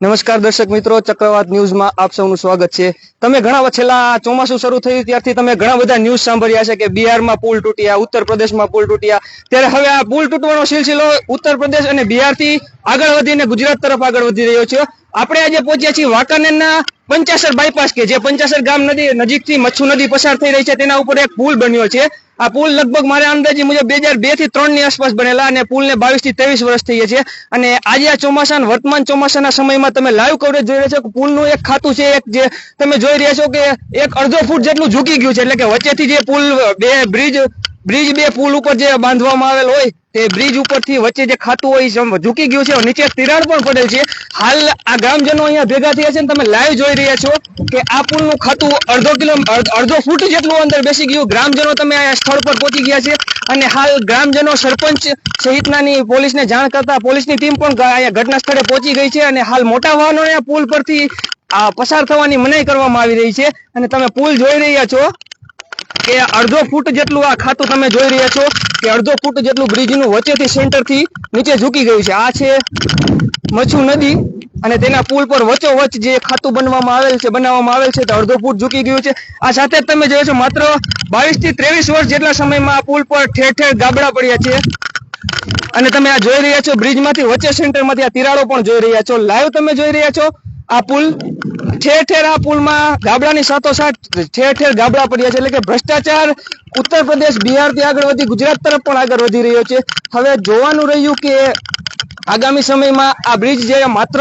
નમસ્કાર દર્શક મિત્રો, ચક્રવાત ન્યૂઝમાં આપ સૌનું સ્વાગત છે. તમે ઘણા છેલ્લા ચોમાસું શરૂ થયું ત્યારથી તમે ઘણા બધા ન્યૂઝ સાંભળ્યા છે કે બિહારમાં પુલ તૂટ્યા, ઉત્તર પ્રદેશમાં પુલ તૂટ્યા. ત્યારે હવે આ પુલ તૂટવાનો સિલસિલો ઉત્તર પ્રદેશ અને બિહારથી આગળ વધીને ગુજરાત તરફ આગળ વધી રહ્યો છે. આપણે આજે પહોંચ્યા છીએ વાંકાનેરના પંચાસર બાયપાસ કે જે પંચાસર ગામ નદી નજીકથી મચ્છુ નદી પસાર થઈ રહી છે. તેના ઉપર એક પુલ બન્યો છે. આ પુલ લગભગ મારા અંદાજે મુજબ બે હજાર બેથી ત્રણની આસપાસ બનેલા અને પુલને બાવીસથી ત્રેવીસ વર્ષ થઈ છે. અને આજે આ ચોમાસા વર્તમાન ચોમાસાના સમયમાં તમે લાઈવ કવરેજ જોઈ રહ્યા છો પુલ પુલનું એક ખાતું છે, એક જે તમે જોઈ રહ્યા છો કે એક અડધો ફૂટ જેટલું ઝૂકી ગયું છે. એટલે કે વચ્ચેથી જે પુલ, બે બ્રિજ બ્રિજ બે પુલ ઉપર જે બાંધવામાં આવેલ હોય તે બ્રિજ ઉપરથી વચ્ચે જે ખાતું હોય ઝૂકી ગયું છે નીચે તિરાડ પણ પડેલ છે. હાલ આ ગ્રામજનો અહીંયા ભેગા થયા છે તમે લાઈવ જોઈ રહ્યા છો કે આ પુલનું ખાતું અડધો કિલો અડધો ફૂટ જેટલું અંદર બેસી ગયું. ગ્રામજનો તમે આ સ્થળ પર પહોંચી ગયા છે અને હાલ ગ્રામજનો સરપંચ સહિતનાની પોલીસને જાણ કરતા પોલીસની ટીમ પણ અહીંયા ઘટના સ્થળે પહોંચી ગઈ છે અને હાલ મોટા વાહનોને પુલ પરથી પસાર થવાની મનાઈ કરવામાં આવી રહી છે. અને તમે પુલ જોઈ રહ્યા છો. કે અડધો ફૂટ જેટલું આ ખાતું તમે જોઈ રહ્યા છો કે અડધો ફૂટ જેટલું બ્રિજનું વચ્ચેથી સેન્ટરથી નીચે ઝૂકી ગયું છે. આ છે મચ્છુ નદી અને તેના પુલ પર વચ્ચોવચ્ચ જે ખાતું બનવામાં આવેલ છે, બનાવવામાં આવેલ છે, તે અડધો ફૂટ ઝૂકી ગયું છે. આ સાથે જ તમે જોયો છો, માત્ર બાવીસથી ત્રેવીસ વર્ષ જેટલા સમયમાં આ પુલ પર ઠેર ઠેર ગાબડા પડ્યા છે. અને તમે આ જોઈ રહ્યા છો, બ્રિજમાંથી વચ્ચે સેન્ટરમાંથી આ તિરાડો પણ જોઈ રહ્યા છો. લાઈવ તમે જોઈ રહ્યા છો, આ પુલ ઠેર ઠેર આ પુલમાં ગાબડાની સાથોસાથ ઠેર ઠેર ગાબડા પડ્યા છે. એટલે કે ભ્રષ્ટાચાર ઉત્તર પ્રદેશ બિહારથી આગળ વધી ગુજરાત તરફ પણ આગળ વધી રહ્યો છે. હવે જોવાનું રહ્યું કે આગામી સમયમાં આ બ્રિજ જે માત્ર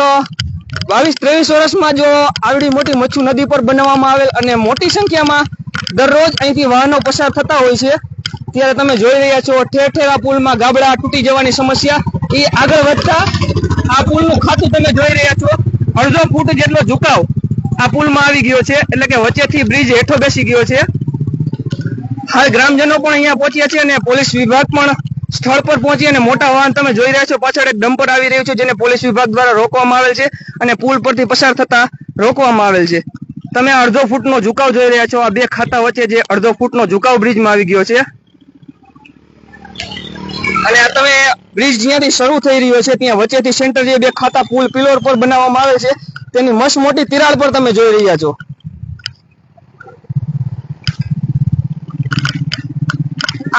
બાવીસ ત્રેવીસ વર્ષમાં જો આવડી મોટી મચ્છુ નદી પર બનાવવામાં આવેલ અને મોટી સંખ્યામાં દરરોજ અહીંથી વાહનો પસાર થતા હોય છે, ત્યારે તમે જોઈ રહ્યા છો ઠેર ઠેર આ પુલમાં ગાબડા તૂટી જવાની સમસ્યા. એ આગળ વધતા આ પુલનું ખાતું તમે જોઈ રહ્યા છો. અડધો ફૂટ જેટલો ઝુકાવ આ પુલમાં આવી ગયો છે, એટલે કે વચ્ચેથી બ્રિજ હેઠો બેસી ગયો છે. હાલ ગ્રામજનો પણ અહીંયા પહોંચ્યા છે અને પોલીસ વિભાગ પણ સ્થળ પર પહોંચી અને મોટા વાહન તમે જોઈ રહ્યા છો, પાછળ એક ડમ્પર આવી રહ્યું છે, જેને પોલીસ વિભાગ દ્વારા રોકવામાં આવેલ છે અને પુલ પરથી પસાર થતા રોકવામાં આવેલ છે. તમે અડધો ફૂટનો ઝુકાવ જોઈ રહ્યા છો, આ બે ખાતા વચ્ચે જે અડધો ફૂટનો ઝુકાવ બ્રિજમાં આવી ગયો છે. અને આ તમે બ્રિજ જ્યાંથી શરૂ થઈ રહ્યો છે, ત્યાં વચ્ચેથી સેન્ટર જે બે ખાતા પુલ પિલોર પર બનાવવામાં આવે છે તેની મસ્ત મોટી તિરાડ પર તમે જોઈ રહ્યા છો.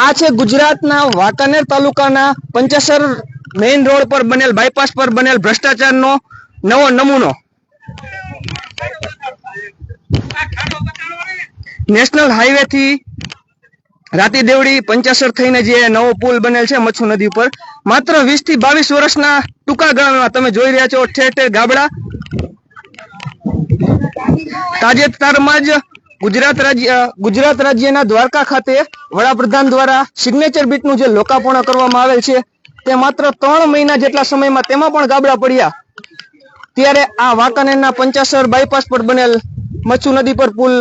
આ છે ગુજરાતના વાંકાનેર તાલુકાના પંચાસર મેઇન રોડ પર બનેલ બાયપાસ પર બનેલ ભ્રષ્ટાચારનો નવો નમૂનો. નેશનલ હાઈવે થી રાતી દેવડી પંચાસર થઈને જે નવો પુલ બનેલ છે મચ્છુ નદી ઉપર, માત્ર વીસથી બાવીસ વર્ષના ટૂંકા ગાળામાં તમે જોઈ રહ્યા છો ઠેર ઠેર ગાબડા. તાજેતરમાં જ ગુજરાત રાજ્ય ગુજરાત રાજ્યના દ્વારકા ખાતે વડાપ્રધાન દ્વારા સિગ્નેચર બીટનું જે લોકાર્પણ કરવામાં આવેલ છે, તે માત્ર ત્રણ મહિના જેટલા સમયમાં તેમાં પણ ગાબડા પડ્યા. ત્યારે આ વાંકાનેરના પંચાસર બાયપાસ પર બનેલ મચ્છુ નદી પર પુલ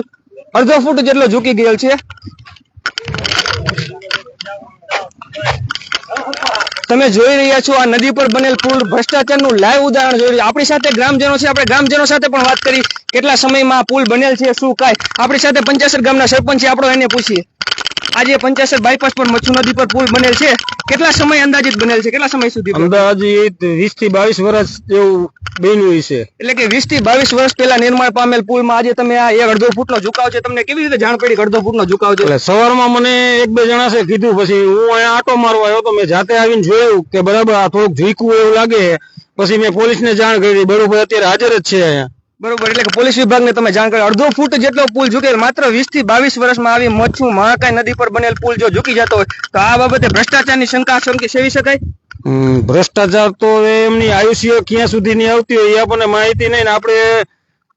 અડધો ફૂટ જેટલો ઝૂકી ગયેલ છે. તમે જોઈ રહ્યા છો આ નદી પર બનેલ પુલ ભ્રષ્ટાચારનું લાઈવ ઉદાહરણ જોઈ રહ્યા. આપણી સાથે ગ્રામજનો છે, આપણે ગ્રામજનો સાથે પણ વાત કરી. કેટલા સમયમાં પુલ બનેલ છે, શું કાય આપણી સાથે પંચાસર ગામના સરપંચ છે, આપણો એને પૂછીએ. આજે પંચાસર બાયપાસ પર મચ્છુ નદી પર પુલ બનેલ છે. કેટલા સમય અંદાજિત બનેલ છે? કેટલા સમય સુધી અંદાજિત વીસથી બાવીસ વર્ષ જેવું બન્યું છે. એટલે કે વીસથી બાવીસ વર્ષ પહેલા નિર્માણ પામેલ પુલમાં આજે તમે આ એક અડધો ફૂટનો ઝુકાવ છે. તમને કેવી રીતે જાણ પડી અડધો ફૂટનો ઝુકાવ છે? એટલે સવારમાં મને એક બે જણા છે કીધું પછી હું અહીંયા આટો મારવા આવ્યો તો મેં જાતે આવીને જોયું કે બરાબર આ થોડુંક ઝીકવું એવું લાગે. પછી મેં પોલીસને જાણ કરી. બરોબર અત્યારે હાજર જ છે અહીંયા. બરોબર એટલે કે પોલીસ વિભાગને તમે જાણ કરી. અડધો ફૂટ જેટલો પુલ ઝૂકે માત્ર વીસથી બાવીસ વર્ષમાં આવી મચ્છુ મહાકાય નદી પર બનેલ પુલ જો ઝૂકી જતો હોય તો આ બાબતે ભ્રષ્ટાચારની શંકા શંકી સેવી શકાય? ભ્રષ્ટાચાર તો એમની આયુષ્ય ક્યાં સુધી ની આવતી હોય એ આપણને માહિતી નહીં આપણે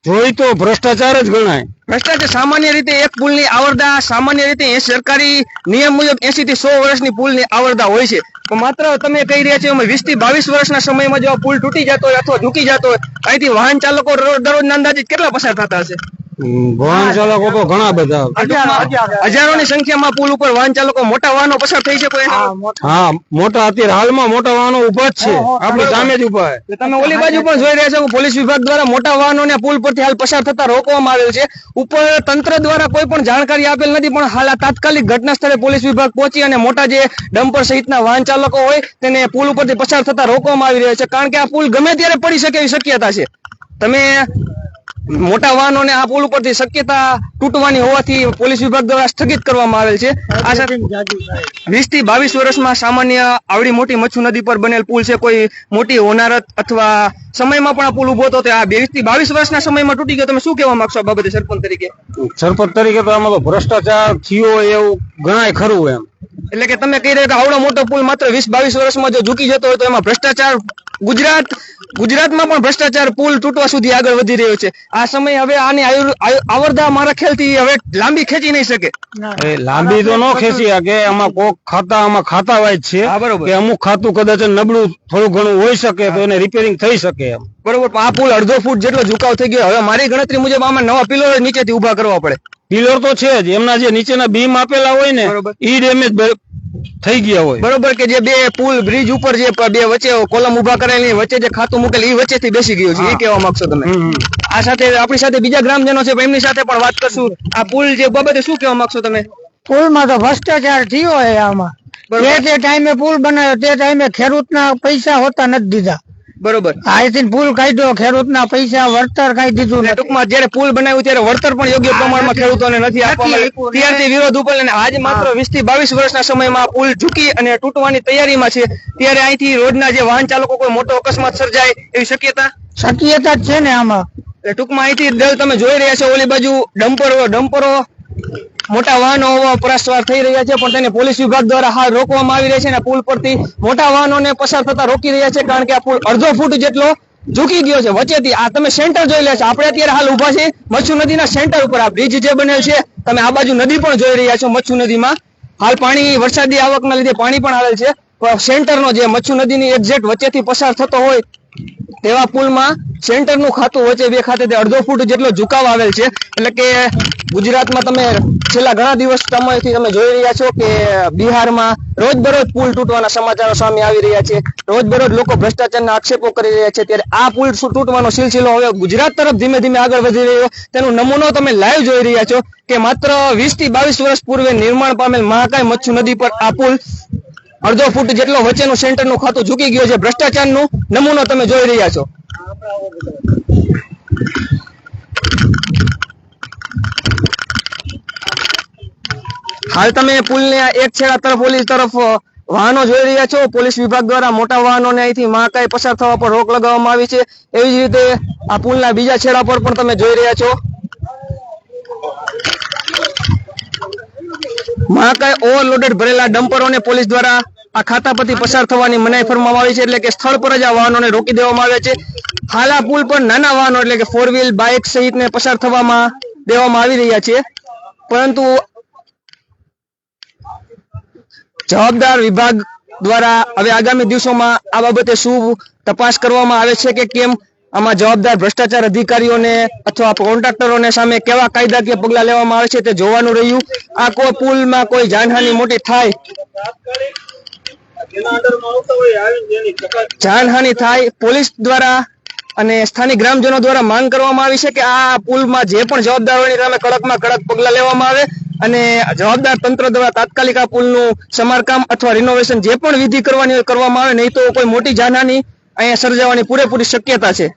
જોઈ તો ભ્રષ્ટાચાર જ ગણાય. ભ્રષ્ટાચાર સામાન્ય રીતે એક પુલની આવરદા, સામાન્ય રીતે એ સરકારી નિયમ મુજબ એસી થી સો વર્ષની પુલની આવરદા હોય છે. પણ માત્ર તમે કહી રહ્યા છો વીસથી બાવીસ વર્ષના સમયમાં જો પુલ તૂટી જતો હોય અથવા ઝૂકી જતો હોય, અહીંથી વાહન ચાલકો દરરોજ અંદાજિત કેટલા પસાર થતા હશે? વાહન ચાલકો તો ઘણા બધા. હજારોની સંખ્યામાં પુલ ઉપર વાહન ચાલકો મોટા વાહનો પસાર થઈ શકે એના હા મોટા. અત્યારે હાલમાં મોટા વાહનો ઊભા જ છે. આપણી સામે જ ઊભા છે. તમે ઓલી બાજુ પણ જોઈ રહ્યા છો કે પોલીસ વિભાગ દ્વારા મોટા વાહનોને પુલ પરથી હાલ પસાર થતા રોકવામાં આવેલ છે. ઉપર તંત્ર દ્વારા કોઈ પણ જાણકારી આપેલ નથી પણ હાલ આ તાત્કાલિક ઘટના સ્થળે પોલીસ વિભાગ પહોંચી અને મોટા જે ડમ્પર સહિતના વાહન ચાલકો હોય તેને પુલ ઉપરથી પસાર થતા રોકવામાં આવી રહ્યા છે. કારણ કે આ પુલ ગમે ત્યારે પડી શકે એવી શક્યતા છે. તમે મોટા વાહનોને આ પુલ ઉપરથી શક્યતા તૂટવાની હોવાથી પોલીસ વિભાગ દ્વારા સ્થગિત કરવામાં આવેલ છે. વીસથી બાવીસ વર્ષમાં સામાન્ય આવડી મોટી મચ્છુ નદી પર બનેલ પુલ છે. કોઈ મોટી હોનારત અથવા સમયમાં પણ આ પુલ ઊભો હતો આ વીસથી બાવીસ વર્ષના સમયમાં તૂટી ગયો. તમે શું કહેવા માંગશો આ બાબતે, સરપંચ તરીકે? સરપંચ તરીકે તો આમાં ભ્રષ્ટાચાર થયો એવું ગણાય ખરું એમ. એટલે કે તમે કહી રહ્યા કે આવડો મોટો પુલ માત્ર વીસ બાવીસ વર્ષમાં જો ઝૂકી જતો હોય તો એમાં ભ્રષ્ટાચાર ગુજરાત ગુજરાતમાં પણ ભ્રષ્ટાચાર પુલ તૂટવા સુધી આગળ વધી રહ્યો છે. આ સમય હવે આની આવરદા મારા ખ્યાલથી હવે લાંબી ખેંચી નહીં શકે. લાંબી તો ન ખેંચી શકે આમાં કોક ખાતા આમાં ખાતા વાય છે કે અમુક ખાતું કદાચ નબળું થોડું ઘણું હોઈ શકે તો એને રિપેરિંગ થઈ શકે એમ. બરોબર આ પુલ અડધો ફૂટ જેટલો ઝુકાવ થઈ ગયો. હવે મારી ગણતરી મુજબ આમાં નવા પિલર નીચેથી ઊભા કરવા પડે. પિલર તો છે જ. એમના જે નીચેના બીમ આપેલા હોય ને. ઈ ડેમેજ થઈ ગયા હોય. બરોબર કે જે બે પુલ બ્રિજ ઉપર જે બે વચ્ચે કોલમ ઊભા કરેલી વચ્ચે જે ખાતું મૂકેલ એ વચ્ચેથી બેસી ગયું છે. એ કહેવા માંગશો તમે. આ સાથે આપણી સાથે બીજા ગ્રામજનો છે એમની સાથે પણ વાત કરશું. આ પુલ જે બાબતે શું કહેવા માંગશો તમે? પુલમાં તો ભ્રષ્ટાચાર થયો હોય આમાં. જે તે ટાઈમે પુલ બનાવ્યો તે ટાઈમે ખેડૂતના પૈસા હોતા નથી દીધા. બરોબર. પુલ કાઢ્યો ખેડૂતના પૈસા વળતર કાઢી દીધું ટૂંકમાં જયારે પુલ બનાવ્યું ત્યારે વળતર પણ યોગ્ય પ્રમાણમાં ખેડૂતોને નથી આપવામાં ત્યારથી વિરોધ ઉપર અને આજ માત્ર વીસથી બાવીસ વર્ષના સમયમાં પુલ ઝૂકી અને તૂટવાની તૈયારીમાં છે ત્યારે અહીંથી રોજના જે વાહન ચાલકો કોઈ મોટો અકસ્માત સર્જાય એવી શક્યતા? શક્યતા જ છે ને આમાં. ટૂંકમાં અહીંથી દલ તમે જોઈ રહ્યા છો ઓલી બાજુ ડમ્પરો ડમ્પરો. મોટા વાહનો પરાસવાર થઈ રહ્યા છે, પણ તેને પોલીસ વિભાગ દ્વારા હાલ રોકવામાં આવી રહ્યા છે અને પુલ પરથી મોટા વાહનોને પસાર થતા રોકી રહ્યા છે, કારણ કે આ પુલ અડધો ફૂટ જેટલો ઝૂકી ગયો છે. વચ્ચેથી આ તમે સેન્ટર જોઈ લે છે. આપણે અત્યારે હાલ ઊભા છે મચ્છુ નદીના સેન્ટર ઉપર. આ બ્રિજ જે બનેલ છે, તમે આ બાજુ નદી પણ જોઈ રહ્યા છો મચ્છુ નદીમાં. હાલ પાણી, વરસાદી આવકના લીધે પાણી પણ આવેલ છે. સેન્ટરનો જે મચ્છુ નદીની એક્ઝેક્ટ વચ્ચેથી પસાર થતો હોય તેવા પુલમાં સેન્ટરનું ખાતું વચ્ચે બે ખાતે અડધો ફૂટ જેટલો ઝુકાવ આવેલ છે. એટલે કે ગુજરાતમાં તમે છેલ્લા ઘણા દિવસ સમયથી તમે જોઈ રહ્યા છો કે બિહારમાં રોજબરોજ પુલ તૂટવાના સમાચારો સામે આવી રહ્યા છે. રોજબરોજ લોકો ભ્રષ્ટાચારના આક્ષેપો કરી રહ્યા છે. ત્યારે આ પુલ તૂટવાનો સિલસિલો હવે ગુજરાત તરફ ધીમે ધીમે આગળ વધી રહ્યો. તેનો નમૂનો તમે લાઈવ જોઈ રહ્યા છો કે માત્ર વીસથી બાવીસ વર્ષ પૂર્વે નિર્માણ પામેલ મહાકાય મચ્છુ નદી પર આ પુલ અડધો ફૂટ જેટલો વચ્ચેનું સેન્ટરનું ખાતું ઝૂકી ગયું છે. ભ્રષ્ટાચારનું નમૂનો તમે જોઈ રહ્યા છો. હાલ તમે પુલને એક છેડા તરફ, ઓલી તરફ વાહનો જોઈ રહ્યા છો. પોલીસ વિભાગ દ્વારા મોટા વાહનોને અહીંથી મહાકાય પસાર થવા પર રોક લગાવવામાં આવી છે. એવી જ રીતે આ પુલના બીજા છેડા પર પણ તમે જોઈ રહ્યા છો. મહાકાય ઓવરલોડેડ ભરેલા ડમ્પરોને પોલીસ દ્વારા આ ખાતા પરથી પસાર થવાની મનાઈ ફરમાવવામાં આવી છે એટલે કે સ્થળ પર જ આ વાહનોને રોકી દેવામાં આવે છે. હાલા પુલ પર નાના વાહનો એટલે કે ફોર વ્હીલ બાઇક સહિતને પસાર થવામાં દેવામાં આવી રહ્યા છે. પરંતુ જવાબદાર વિભાગ દ્વારા હવે આગામી દિવસોમાં આ બાબતે શું તપાસ કરવામાં આવે છે કે કેમ આમાં જવાબદાર ભ્રષ્ટાચાર અધિકારીઓને અથવા કોન્ટ્રાક્ટરોને સામે કેવા કાયદાકીય પગલા લેવામાં આવે છે તે જોવાનું રહ્યું. આ કોઈ પુલમાં કોઈ જાનહાની મોટી થાય. જાનહાની થાય પોલીસ દ્વારા અને સ્થાનિક ગ્રામજનો દ્વારા માંગ કરવામાં આવી છે કે આ પુલમાં જે પણ જવાબદાર હોય એની સામે કડકમાં કડક પગલા લેવામાં આવે અને જવાબદાર તંત્ર દ્વારા તાત્કાલિક આ પુલનું સમારકામ અથવા રિનોવેશન જે પણ વિધિ કરવાની હોય કરવામાં આવે, નહીં તો કોઈ મોટી જાનહાની અહીંયા સર્જાવાની પૂરેપૂરી શક્યતા છે.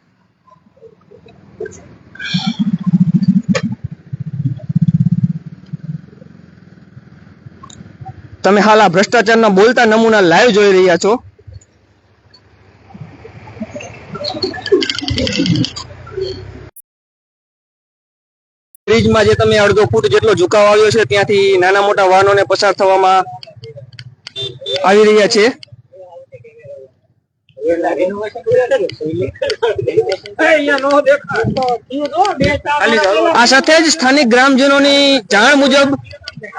તમે હાલ આ ભ્રષ્ટાચારના બોલતા નમૂના લાઈવ જોઈ રહ્યા છો. બ્રિજમાં જે તમે અડધો ફૂટ જેટલો ઝુકાવ આવ્યો છે, ત્યાંથી નાના મોટા વાહનોને પસાર થવામાં આવી રહ્યા છે. આ સાથે જ સ્થાનિક ગ્રામજનોની જાણ મુજબ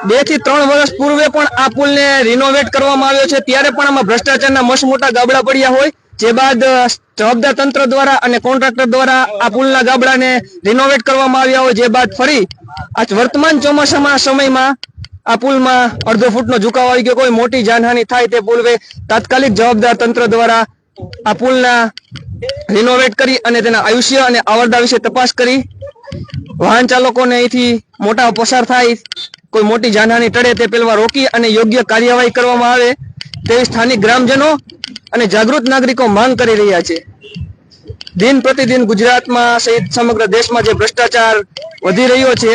બેથી ત્રણ વર્ષ પૂર્વે પણ આ પુલને રિનોવેટ કરવામાં આવ્યો છે. ત્યારે પણ આમાં ભ્રષ્ટાચારના મસ્ત મોટા ગાબડા પડ્યા હોય. જે બાદ જવાબદાર તંત્ર દ્વારા અને કોન્ટ્રાક્ટર દ્વારા આ પુલના ગાબડાને રિનોવેટ કરવામાં આવ્યા હોય. જે બાદ ફરી આ વર્તમાન ચોમાસામાં સમયમાં આ પુલમાં અડધો ફૂટનો ઝુકાવ આવી ગયો. કોઈ મોટી જાનહાની થાય તે પૂર્વે તાત્કાલિક જવાબદાર તંત્ર દ્વારા આ પુલના રિનોવેટ કરી અને તેના આયુષ્ય અને આવરદા વિશે તપાસ કરી. વાહન ચાલકોને અહીંથી મોટા પસાર થાય, કોઈ મોટી જાનહાની ટળે તે પેલવા રોકી અને યોગ્ય કાર્યવાહી કરવામાં આવે તેવી સ્થાનિક ગ્રામજનો અને જાગૃત નાગરિકો માંગ કરી રહ્યા છે. દિન પ્રતિદિન ગુજરાતમાં સહિત સમગ્ર દેશમાં જે ભ્રષ્ટાચાર વધી રહ્યો છે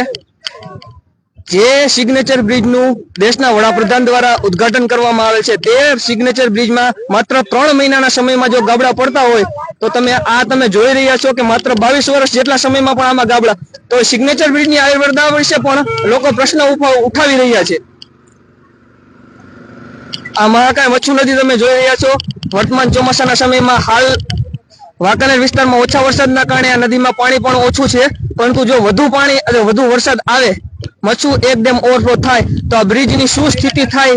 જે સિગ્નેચર બ્રિજનું દેશના વડાપ્રધાન દ્વારા ઉદ્ઘાટન કરવામાં આવે છે, તે સિગ્નેચર બ્રિજમાં માત્ર ત્રણ મહિનાના સમયમાં જો ગાબડા પડતા હોય, તો તમે આ તમે જોઈ રહ્યા છો કે માત્ર બાવીસ વર્ષ જેટલા સમયમાં પણ આમાં ગાબડા. તો સિગ્નેચર બ્રિજની આયુર્વેદા વિશે પણ લોકો પ્રશ્ન ઉઠા- ઉઠાવી રહ્યા છે. આ મહાકાય મચ્છુ નદી તમે જોઈ રહ્યા છો. વર્તમાન ચોમાસાના સમયમાં હાલ વાંકાનેર વિસ્તારમાં ઓછા વરસાદના કારણે આ નદીમાં પાણી પણ ઓછું છે, પરંતુ જો વધુ પાણી અને વધુ વરસાદ આવે મચ્છુ એકદમ ઓવરફ્લો થાય તો આ બ્રિજની શું સ્થિતિ થાય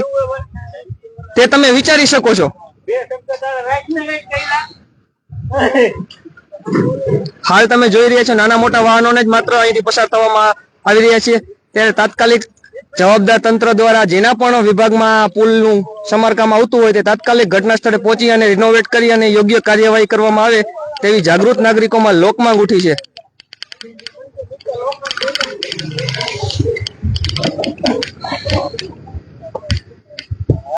તે તમે વિચારી શકો છો. હાલ તમે જોઈ રહ્યા છો નાના મોટા વાહનોને જ માત્ર અહીંથી પસાર થવામાં આવી રહ્યા છે ત્યારે તાત્કાલિક જવાબદાર તંત્ર દ્વારા જેના પણ વિભાગમાં પુલનું સમારકામ આવતું હોય તે તાત્કાલિક ઘટના સ્થળે પહોંચી અને રિનોવેટ કરી અને યોગ્ય કાર્યવાહી કરવામાં આવે તેવી જાગૃત નાગરિકોમાં લોકમાં ઉઠી છે. Thank you.